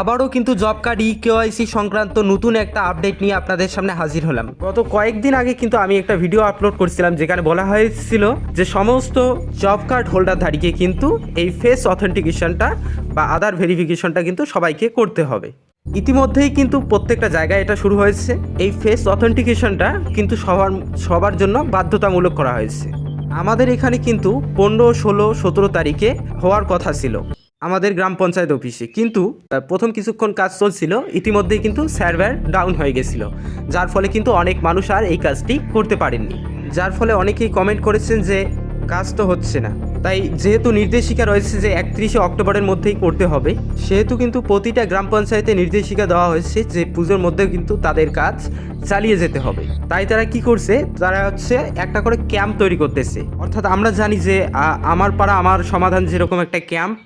আবারও কিন্তু job card e KYC সংক্রান্ত নতুন একটা আপডেট নিয়ে আপনাদের সামনে হাজির হলাম। গত কয়েকদিন আগে কিন্তু আমি একটা ভিডিও আপলোড করছিলাম, যেখানে বলা হয়েছিল যে সমস্ত জব কার্ড হোল্ডারধারীকে কিন্তু এই ফেস অথেন্টিকেশনটা বা আধার ভেরিফিকেশনটা কিন্তু সবাইকে করতে হবে। ইতিমধ্যেই কিন্তু প্রত্যেকটা জায়গায় এটা শুরু হয়েছে। এই ফেস অথেন্টিকেশনটা কিন্তু সবার সবার জন্য বাধ্যতামূলক করা হয়েছে। আমাদের এখানে কিন্তু পনেরো, ষোলো, সতেরো তারিখে হওয়ার কথা ছিল। আমাদের গ্রাম পঞ্চায়েত অফিসে। কিন্তু প্রথম কিছুক্ষণ কাজ চলছিল, ইতিমধ্যেই কিন্তু সার্ভার ডাউন হয়ে গেছিল, যার ফলে কিন্তু অনেক মানুষ আর এই কাজটি করতে পারেননি। যার ফলে অনেকেই কমেন্ট করেছেন যে, কাজ তো হচ্ছে না। তাই যেহেতু নির্দেশিকা রয়েছে যে একত্রিশে অক্টোবরের মধ্যেই করতে হবে, সেহেতু কিন্তু প্রতিটা গ্রাম পঞ্চায়েতে নির্দেশিকা দেওয়া হয়েছে যে পুজোর মধ্যে কিন্তু তাদের কাজ চালিয়ে যেতে হবে। তাই তারা কি করছে? তারা হচ্ছে একটা করে ক্যাম্প তৈরি করতেছে। অর্থাৎ আমরা জানি যে আমার পাড়া, আমার সমাধান যেরকম একটা ক্যাম্প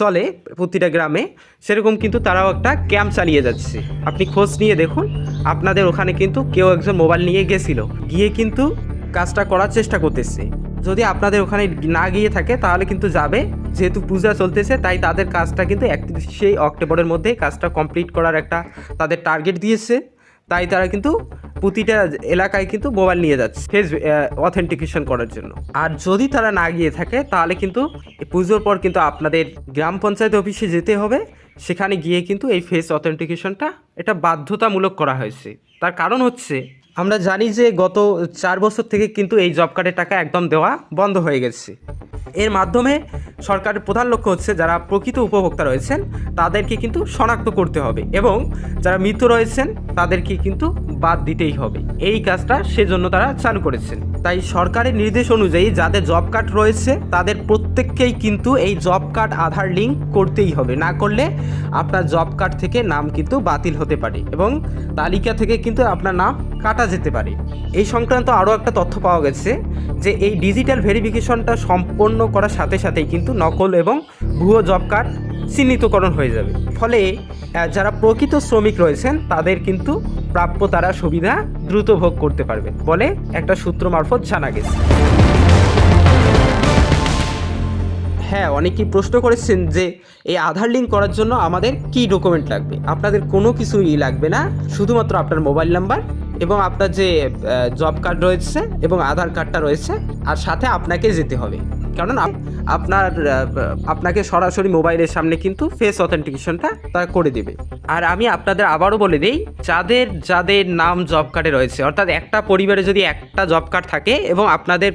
চলে প্রতিটা গ্রামে, সেরকম কিন্তু তারাও একটা ক্যাম্প চালিয়ে যাচ্ছে। আপনি খোঁজ নিয়ে দেখুন, আপনাদের ওখানে কিন্তু কেউ একজন মোবাইল নিয়ে গেছিল। গিয়ে কিন্তু কাজটা করার চেষ্টা করতেছে। যদি আপনাদের ওখানে না গিয়ে থাকে, তাহলে কিন্তু যাবে। যেহেতু পূজা চলতেছে, তাই তাদের কাজটা কিন্তু একত্রিশে অক্টোবরের মধ্যে কাজটা কমপ্লিট করার একটা তাদের টার্গেট দিয়েছে। তাই তারা কিন্তু প্রতিটা এলাকায় কিন্তু মোবাইল নিয়ে যাচ্ছে, ফেস অথেন্টিকেশন করার জন্য। আর যদি তারা না গিয়ে থাকে, তাহলে কিন্তু পুজোর পর কিন্তু আপনাদের গ্রাম পঞ্চায়েত অফিসে যেতে হবে। সেখানে গিয়ে কিন্তু এই ফেস অথেন্টিকেশনটা এটা বাধ্যতামূলক করা হয়েছে। তার কারণ হচ্ছে আমরা জানি যে গত চার বছর থেকে কিন্তু এই জব কার্ডের টাকা একদম দেওয়া বন্ধ হয়ে গেছে। এর মাধ্যমে সরকারের প্রধান লক্ষ্য হচ্ছে যারা প্রকৃত উপভোক্তা রয়েছেন, তাদেরকে কিন্তু শনাক্ত করতে হবে এবং যারা মৃত রয়েছেন, তাদেরকে কিন্তু বাদ দিতেই হবে। এই কাজটা সেজন্য তারা চালু করেছেন। তাই সরকারের নির্দেশ অনুযায়ী যাদের জব কার্ড রয়েছে, তাদের প্রত্যেককেই কিন্তু এই জব কার্ড আধার লিঙ্ক করতেই হবে। না করলে আপনার জব কার্ড থেকে নাম কিন্তু বাতিল হতে পারে এবং তালিকা থেকে কিন্তু আপনার নাম কাটা যেতে পারে। এই সংক্রান্ত আরও একটা তথ্য পাওয়া গেছে যে, এই ডিজিটাল ভেরিফিকেশনটা সম্পন্ন করার সাথে সাথেই কিন্তু নকল এবং ভুয়ো জব কার্ড চিহ্নিতকরণ হয়ে যাবে। ফলে যারা প্রকৃত শ্রমিক রয়েছেন, তাদের কিন্তু প্রাপ্য তারা সুবিধা দ্রুত ভোগ করতে পারবে, বলে একটা সূত্র মারফত জানা গেছে। হ্যাঁ অনেকেই প্রশ্ন করেছেন যে এই আধার লিঙ্ক করার জন্য আমাদের কি ডকুমেন্ট লাগবে? আপনাদের কোনো কিছুই লাগবে না, শুধুমাত্র আপনার মোবাইল নাম্বার এবং আপনার যে জব কার্ড রয়েছে এবং আধার কার্ডটা রয়েছে, আর সাথে আপনাকে যেতে হবে। কারণ আপনার আপনাকে সরাসরি মোবাইলের সামনে কিন্তু ফেস অথেন্টিকেশনটা তারা করে দেবে। আর আমি আপনাদের আবারও বলে দিই, যাদের যাদের নাম জব কার্ডে রয়েছে, অর্থাৎ একটা পরিবারে যদি একটা জব কার্ড থাকে এবং আপনাদের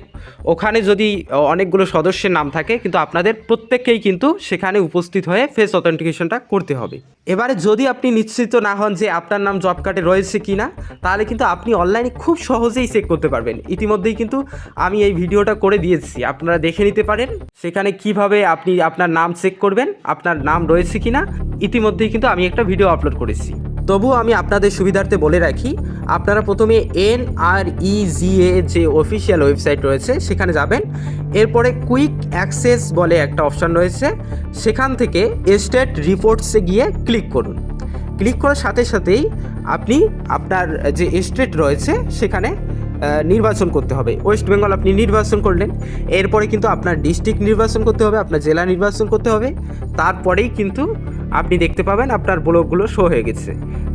ওখানে যদি অনেকগুলো সদস্যের নাম থাকে, কিন্তু আপনাদের প্রত্যেককেই কিন্তু সেখানে উপস্থিত হয়ে ফেস অথেন্টিকেশনটা করতে হবে। এবারে যদি আপনি নিশ্চিত না হন যে আপনার নাম জব কার্ডে রয়েছে কি না তাহলে কিন্তু আপনি অনলাইনে খুব সহজেই চেক করতে পারবেন। ইতিমধ্যেই কিন্তু আমি এই ভিডিওটা করে দিয়েছি। আপনারা দেখে নিতে পারেন। সেখানে কীভাবে আপনি আপনার নাম চেক করবেন, আপনার নাম রয়েছে কি না ইতিমধ্যেই কিন্তু আমি একটা ভিডিও আপলোড করেছি। তবুও আমি আপনাদের সুবিধার্থে বলে রাখি, আপনারা প্রথমে এন আর ই জি এ যে অফিসিয়াল ওয়েবসাইট রয়েছে, সেখানে যাবেন। এরপরে কুইক অ্যাক্সেস বলে একটা অপশান রয়েছে, সেখান থেকে স্টেট রিপোর্টসে গিয়ে ক্লিক করুন। ক্লিক করার সাথে সাথেই আপনি আপনার যে স্টেট রয়েছে, সেখানে নির্বাচন করতে হবে। ওয়েস্ট বেঙ্গল আপনি নির্বাচন করলেন, এরপরে কিন্তু আপনার ডিস্ট্রিক্ট নির্বাচন করতে হবে, আপনার জেলা নির্বাচন করতে হবে। তারপরেই কিন্তু আপনি দেখতে পাবেন আপনার ব্লকগুলো শো হয়ে গেছে।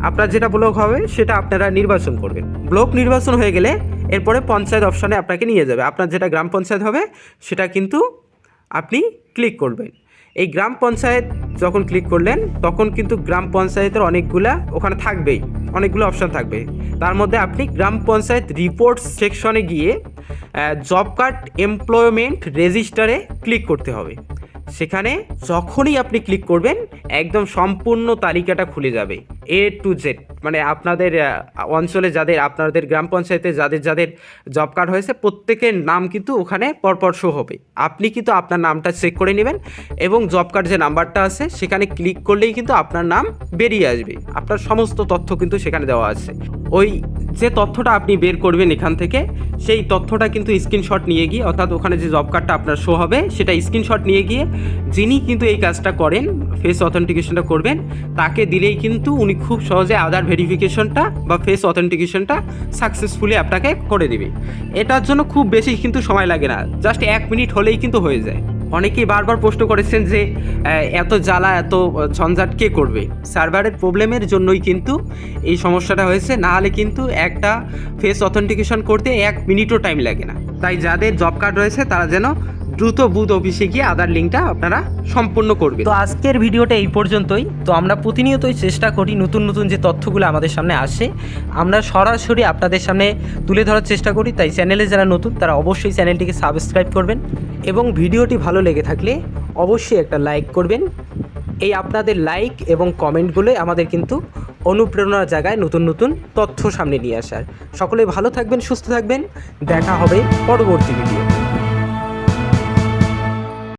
আপনার যেটা ব্লক হবে, সেটা আপনারা নির্বাচন করবেন। ব্লক নির্বাচন হয়ে গেলে এরপরে পঞ্চায়েত অপশানে আপনাকে নিয়ে যাবে। আপনার যেটা গ্রাম পঞ্চায়েত হবে, সেটা কিন্তু আপনি ক্লিক করবেন। এই গ্রাম পঞ্চায়েত যখন ক্লিক করলেন, তখন কিন্তু গ্রাম পঞ্চায়েতের অনেকগুলা ওখানে থাকবেই। অনেকগুলো অপশান থাকবে। তার মধ্যে আপনি গ্রাম পঞ্চায়েত রিপোর্ট সেকশনে গিয়ে জব কার্ড এমপ্লয়মেন্ট রেজিস্টারে ক্লিক করতে হবে। সেখানে যখনই আপনি ক্লিক করবেন, একদম সম্পূর্ণ তালিকাটা খুলে যাবে। এ টু জেড মানে আপনাদের অঞ্চলে যাদের, আপনাদের গ্রাম পঞ্চায়েতে যাদের যাদের জব কার্ড হয়েছে, প্রত্যেকের নাম কিন্তু ওখানে পরপর শো হবে। আপনি কিন্তু আপনার নামটা চেক করে নেবেন এবং জব কার্ড যে নাম্বারটা আছে, সেখানে ক্লিক করলেই কিন্তু আপনার নাম বেরিয়ে আসবে। আপনার সমস্ত তথ্য কিন্তু সেখানে দেওয়া আছে। ওই যে তথ্যটা আপনি বের করবেন এখান থেকে, সেই তথ্যটা কিন্তু স্ক্রিনশট নিয়ে গিয়ে, অর্থাৎ ওখানে যে জব কার্ডটা আপনার শো হবে, সেটা স্ক্রিনশট নিয়ে গিয়ে, যিনি কিন্তু এই কাজটা করেন ফেস অথেন্টিকেশনটা করবেন, তাকে দিলেই কিন্তু উনি খুব সহজে আধার ভেরিফিকেশনটা বা ফেস অথেন্টিকেশনটা সাকসেসফুলি আপনাকে করে দিবে। এটার জন্য খুব বেশি কিন্তু সময় লাগে না জাস্ট এক মিনিট হলেই কিন্তু হয়ে যায়। অনেকেই বারবার প্রশ্ন করেছেন যে এত জ্বালা, এত ঝঞ্ঝাট কে করবে? সার্ভারের প্রবলেমের জন্যই কিন্তু এই সমস্যাটা হয়েছে, না হলে কিন্তু একটা ফেস অথেন্টিকেশন করতে এক মিনিটও টাইম লাগে না। তাই যাদের জব কার্ড রয়েছে, তারা যেন দ্রুত বুথ অফিসে গিয়ে আধার লিঙ্কটা আপনারা সম্পূর্ণ করবে তো আজকের ভিডিওটা এই পর্যন্তই। তো আমরা প্রতিনিয়তই চেষ্টা করি নতুন নতুন যে তথ্যগুলো আমাদের সামনে আসে, আমরা সরাসরি আপনাদের সামনে তুলে ধরার চেষ্টা করি। তাই চ্যানেলে যারা নতুন, তারা অবশ্যই চ্যানেলটিকে সাবস্ক্রাইব করবেন এবং ভিডিওটি ভালো লেগে থাকলে অবশ্যই একটা লাইক করবেন। এই আপনাদের লাইক এবং কমেন্টগুলো আমাদের কিন্তু অনুপ্রেরণার জায়গায় নতুন নতুন তথ্য সামনে নিয়ে আসার। সকলে ভালো থাকবেন, সুস্থ থাকবেন। দেখা হবে পরবর্তী ভিডিও